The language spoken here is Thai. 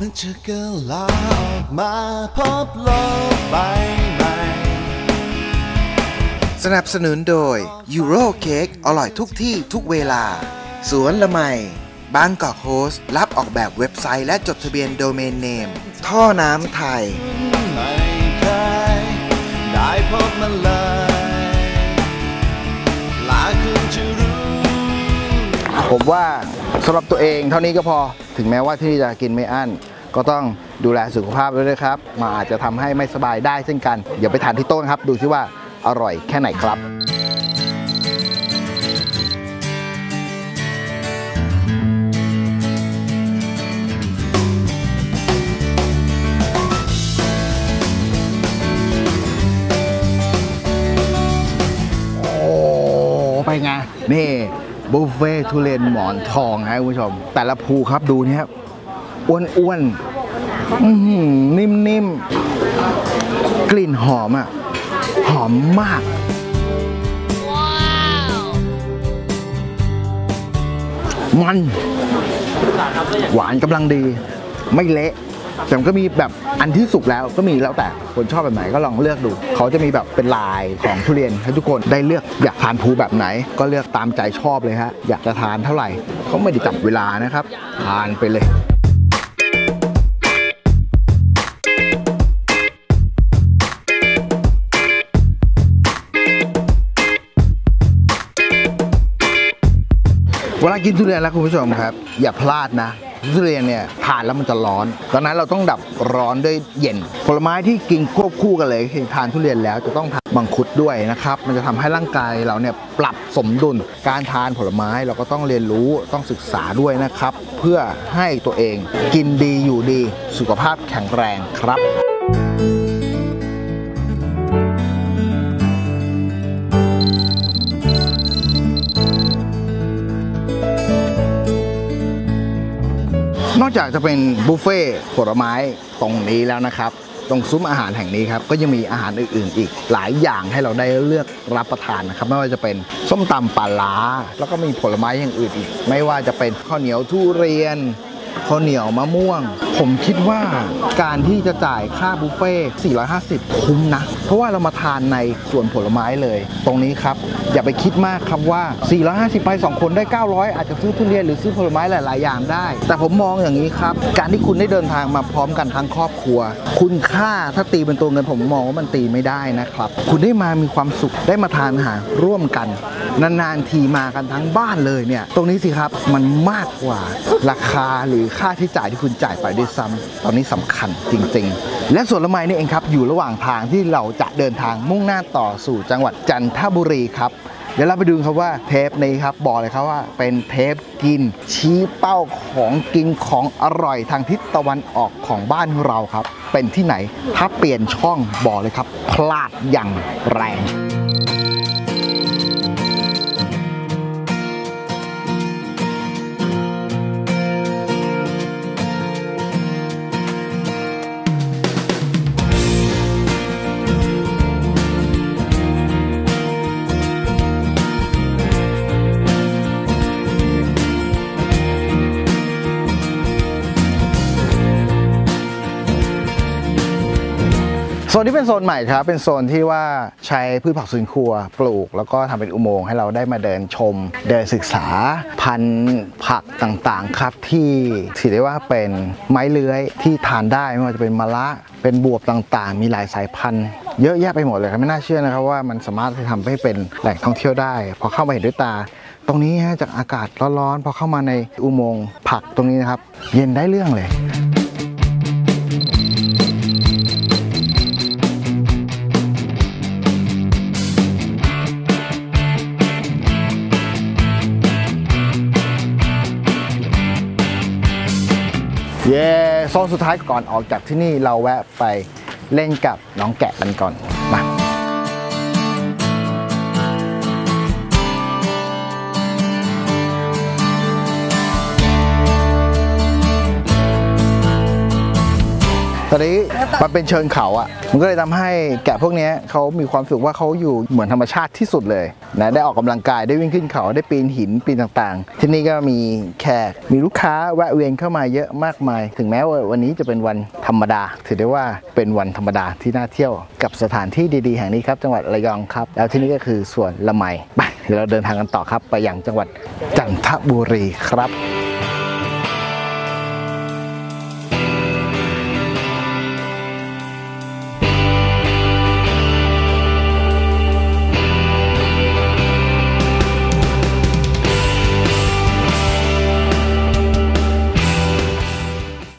มันจะกลาออกมาพบโลกใบใหม่ สนับสนุนโดยยูโรเค้กอร่อยทุกที่ทุกเวลา สวนละไมบางกอกโฮสต์รับออกแบบเว็บไซต์และจดทะเบียนโดเมนเนม ท่อน้ำไทย ไม่เคยได้พบมันเลย ลาคุณจะรู้ ผมว่า สำหรับตัวเองเท่านี้ก็พอถึงแม้ว่าที่นี่จะกินไม่อั้น ก็ต้องดูแลสุขภาพด้วยนะครับมาอาจจะทำให้ไม่สบายได้เช่นกันเดี๋ยวไปทานที่โต๊ะนะครับ ดูซิว่าอร่อยแค่ไหนครับโอ้ไปไงนี่ บุฟเฟ่ทุเรียนหมอนทองนะคุณผู้ชม แต่ละภูครับดูนี่ครับอ้วนๆอื้อหือนิ่มๆ กลิ่นหอมอะ หอมมากมัน หวานกำลังดี ไม่เละ แต่มันก็มีแบบอันที่สุกแล้วก็มีแล้วแต่คนชอบแบบไหนก็ลองเลือกดู เขาจะมีแบบเป็นลายของทุเรียนให้ทุกคนได้เลือกอยากทานภูแบบไหน ก็เลือกตามใจชอบเลยฮะอยากจะทานเท่าไหร่เขาไม่ได้จับเวลานะครับ ทานไปเลยเวลากินทุเรียนแล้วคุณผู้ชมครับ อย่าพลาดนะ ทุเรียนเนี่ยทานแล้วมันจะร้อน ดังนั้นเราต้องดับร้อนด้วยเย็น ผลไม้ที่กินควบคู่กันเลยคือทานทุเรียนแล้วจะต้องทานมังคุดด้วยนะครับ มันจะทำให้ร่างกายเราเนี่ยปรับสมดุล การทานผลไม้เราก็ต้องเรียนรู้ต้องศึกษาด้วยนะครับ เพื่อให้ตัวเองกินดีอยู่ดีสุขภาพแข็งแรงครับ นอกจากจะเป็นบุฟเฟ่ต์ผลไม้ตรงนี้แล้วนะครับ ตรงซุ้มอาหารแห่งนี้ครับ ก็ยังมีอาหารอื่น ๆ อีกหลายอย่างให้เราได้เลือกรับประทานนะครับ ไม่ว่าจะเป็นส้มตำปลาล้า แล้วก็มีผลไม้อย่างอื่นอีก ไม่ว่าจะเป็นข้าวเหนียวทุเรียนข้าวเหนียวมะม่วง ผมคิดว่าการที่จะจ่ายค่าบุฟเฟ่450 คุ้มนะ เพราะว่าเรามาทานในส่วนผลไม้เลย ตรงนี้ครับ อย่าไปคิดมากครับว่า 450 ไป 2 คนได้ 900 อาจจะซื้อทุเรียนหรือซื้อผลไม้หลาย ๆ อย่างได้ แต่ผมมองอย่างนี้ครับ การที่คุณได้เดินทางมาพร้อมกันทั้งครอบครัว คุณค่าถ้าตีเป็นตัวเงินผมมองว่ามันตีไม่ได้นะครับ คุณได้มามีความสุขได้มาทานอาหารร่วมกัน นาน ๆ ทีมากันทั้งบ้านเลยเนี่ย ตรงนี้สิครับมันมากกว่าราคาหรือค่าที่จ่ายที่คุณจ่ายไปด้วยซ้ำตอนนี้สำคัญจริง ๆ และสวนละไมนี่เองครับ อยู่ระหว่างทางที่เราจะเดินทางมุ่งหน้าต่อสู่จังหวัดจันทบุรีครับเดี๋ยวเราไปดูครับว่าเทปนี้ครับบอกเลยครับว่าเป็นเทปกินชี้เป้าของกินของอร่อยทางทิศตะวันออกของบ้านเราครับ เป็นที่ไหนถ้าเปลี่ยนช่องบอกเลยครับ พลาดอย่างแรง นนี้เป็นโซนใหม่ครับ เป็นโซนที่ว่าใช้พืชผักสวนครัวปลูก แล้วก็ทำเป็นอุโมงค์ให้เราได้มาเดินชม เดินศึกษาพันธุ์ผักต่างๆ ครับที่ถือได้ว่าเป็นไม้เลื้อยที่ทานได้ไม่ว่าจะเป็นมะระเป็นบวบต่างๆ มีหลายสายพันธุ์เยอะแยะไปหมดเลยครับไม่น่าเชื่อนะครับว่ามันสามารถทำให้เป็นแหล่งท่องเที่ยวได้ พอเข้ามาเห็นด้วยตา ตรงนี้ฮะจากอากาศร้อนๆพอเข้ามาในอุโมงค์ผักตรงนี้นะครับ เย็นได้เรื่องเลย เย้โซนสุดท้ายก่อนออกจากที่นี่เราแวะไปเล่นกับน้องแกะกันก่อน อนนี้มันเป็นเชิงเขาอะ มันก็เลยทำให้แกะพวกเนี้ยเขามีความรู้สึกว่าเขาอยู่เหมือนธรรมชาติที่สุดเลยนะได้ออกกำลังกายได้วิ่งขึ้นเขาได้ปีนหินปีนต่างๆ ที่นี่ก็มีแขกมีลูกค้าแวะเวียนเข้ามาเยอะมากมาย ถึงแม้ว่าวันนี้จะเป็นวันธรรมดา ถือได้ว่าเป็นวันธรรมดาที่น่าเที่ยวกับสถานที่ดีๆแห่งนี้ครับจังหวัดระยองครับ แล้วที่นี่ก็คือสวนละไมไปเดี๋ยวเราเดินทางกันต่อครับไปยังจังหวัดจันทบุรีครับ